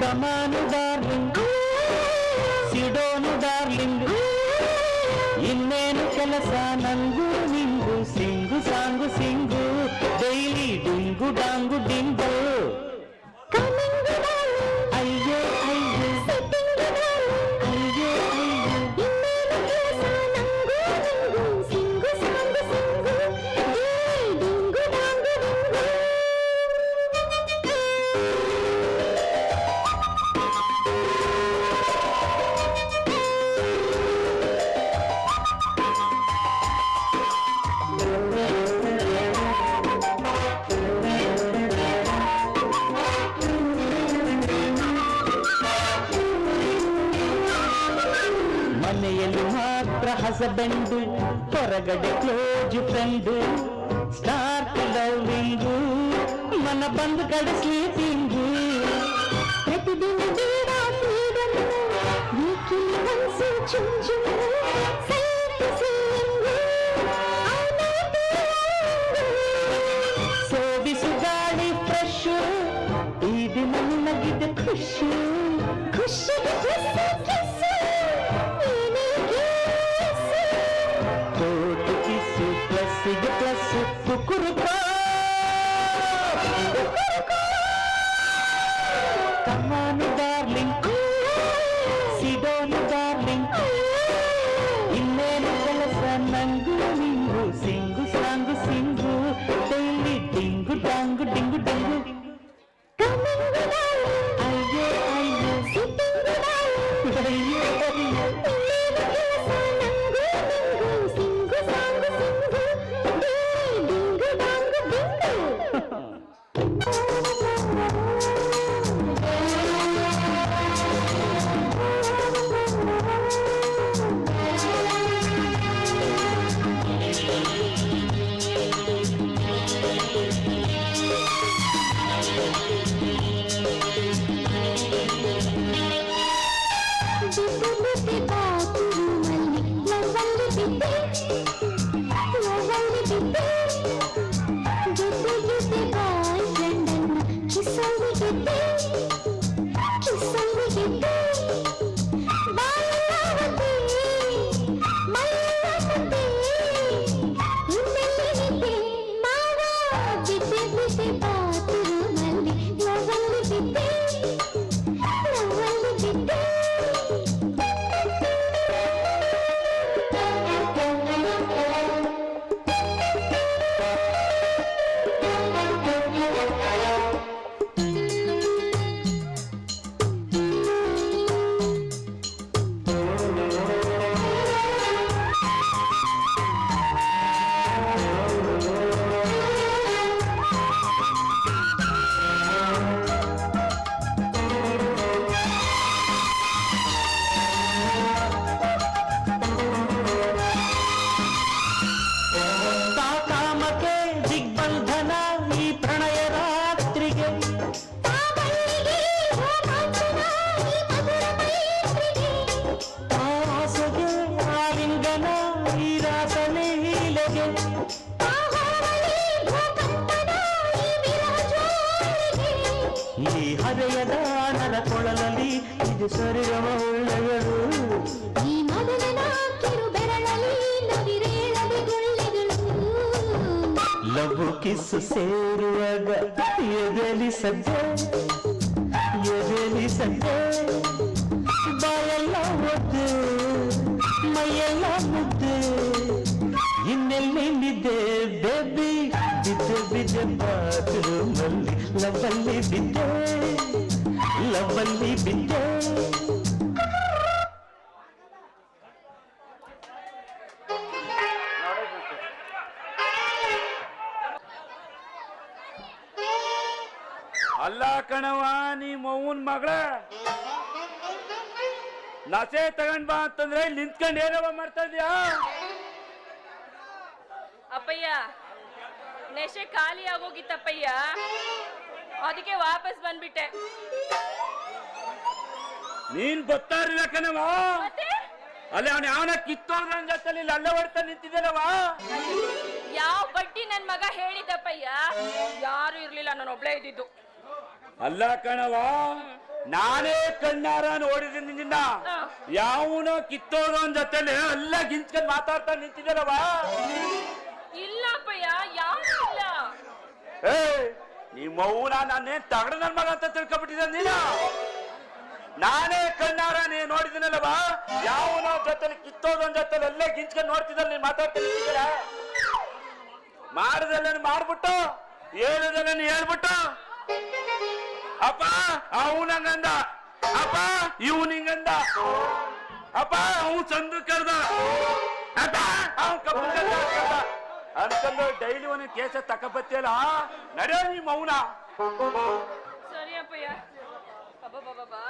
కమాను darling సిడోను darling ಇನ್ನೇನು ಕೆಲಸ ನಂಗು ನಿಂಗು ಸಿಂಗು ಸಾಂಗು ಸಿಂಗು ಡೈಲಿ ಡಿಂಗು ಡಾಂಗು బెండ్ పొరగడి క్లోజ్ ఫ్రెండ్ స్టార్ట్ లవ్వింగ్ మన బంధు కడ స్లీపింగ్. ప్రతిదిన ಈ ರಾಸನೆ ಲೀಲೆಗೆ ತಾವಲ್ಲಿ ಭೂಕಂಪನ ಈ ವಿರಹ ಜ್ವಾಲೆಗೆ ಈ ಹರೆಯದ ನರ ಕೊಳಲಲ್ಲಿ ಇದು ಸರಿಗಮ ಒಳ್ಳೆಗಳು ಈ ಮೊದಲನ ಕಿರು ಬೆರಳಲ್ಲಿ ನವಿರೇಳದೆ ಗುಳ್ಳೆಗಳು ಲವ್ ಕಿಸ್ ಸೇರುವಾಗ ಎದೆಲಿ ಸದ್ದೆ ಎದೆಲಿ ಸದ್ದೆ ಬಿದ್ದೆ ಬಾತ್ರೂಮಲ್ಲಿ ಲವ್ವಲ್ಲಿ ಬಿದ್ದೆ ಲವ್ವಲ್ಲಿ ಬಿದ್ದೆ ಅಲ್ಲ ಕಣವ ನೀ ಮೌನ್ ಮಗಳ. ನಸೆ ತಗೊಂಡ್ ಬಾ ಅಂತಂದ್ರೆ ನಿಂತ್ಕೊಂಡು ಏನವ ಮಾಡ್ತಾ ಇದ್ಯಾ? ಅಪ್ಪಯ್ಯ ನೆಶೆ ಖಾಲಿ ಆಗೋಗಿತ್ತಪ್ಪಯ್ಯ. ಅದಕ್ಕೆ ವಾಪಸ್ ಬಂದ್ಬಿಟ್ಟೆ. ನೀನ್ ಗೊತ್ತಾ ಇರ್ಲಿಲ್ಲ ಅಲ್ಲ ಮತ್ತೆ? ಅಲ್ಲಿ ಅವನ ಯಾವನ ಕಿತ್ತೋದ್ರ ಜೊತೆಲಿ ಇಲ್ಲಿ ಅಲ್ಲೇ ಹೊಡ್ತಾ ನಿಂತಿದ್ದೇನವ ಯಾವ ಬಡ್ಡಿ ನನ್ ಮಗ ಹೇಳಿದಪ್ಪಯ್ಯ ಯಾರು ಇರ್ಲಿಲ್ಲ ನಾನು ಒಬ್ಳೇ ಇದ್ದಿದ್ದು. ಅಲ್ಲ ಕಣವ ನಾನೇ ಕಣ್ಣಾರ ನೋಡಿದ ನಿನ್ನ ಯಾವನೋ ಕಿತ್ತೋದವನ್ ಜೊತೆಲಿ ಅಲ್ಲ ಗಿಂಚ್ಕೊಂಡ್ ಮಾತಾಡ್ತಾ ನಿಂತಿದ್ದಲ್ಲವ ಇಲ್ಲ ಅಪ್ಪಯ್ಯ ಯಾರು ಇಲ್ಲ ಏ ಈ ಮೌನ ನಾನೇ ತಗಡ ನನ್ ಮಗ ಅಂತ ತಿಳ್ಕೊಬಿಟ್ಟಿದ್ದ ನೀನ? ನಾನೇ ಕಣ್ಣಾರ ನೀ ನೋಡಿದಿನಲ್ಲವ ಯಾವನೋ ಜೊತೆಲಿ ಕಿತ್ತೋದೊಂದ್ ಜೊತೆ ಎಲ್ಲೇ ಗಿಂಚ್ಕೊಂಡ್ ನೋಡ್ತಿದ್ದ ನೀನ್ ಮಾತಾಡ್ತಾ ಮಾಡದಲ್ಲ ಮಾಡ್ಬಿಟ್ಟು ನೀ ಹೇಳ್ಬಿಟ್ಟು. ಅಪ್ಪ ಅವನಂಗಂದ ಅಪ್ಪ ಇವನಿಂಗಂದ ಅಪ್ಪ, ಅವ್ ಚಂದು ಅನ್ಕೊಂಡು ಡೈಲಿ ಒಂದು ಕೇಸ ತಕಬತ್ತಿಯಲ್ಲ? ನಡೆಯೋ ನೀ ಮೌನ. ಸರಿ ಅಪ್ಪಯ್ಯ ಅಬ್ಬಬ್ಬಬ್ಬಾ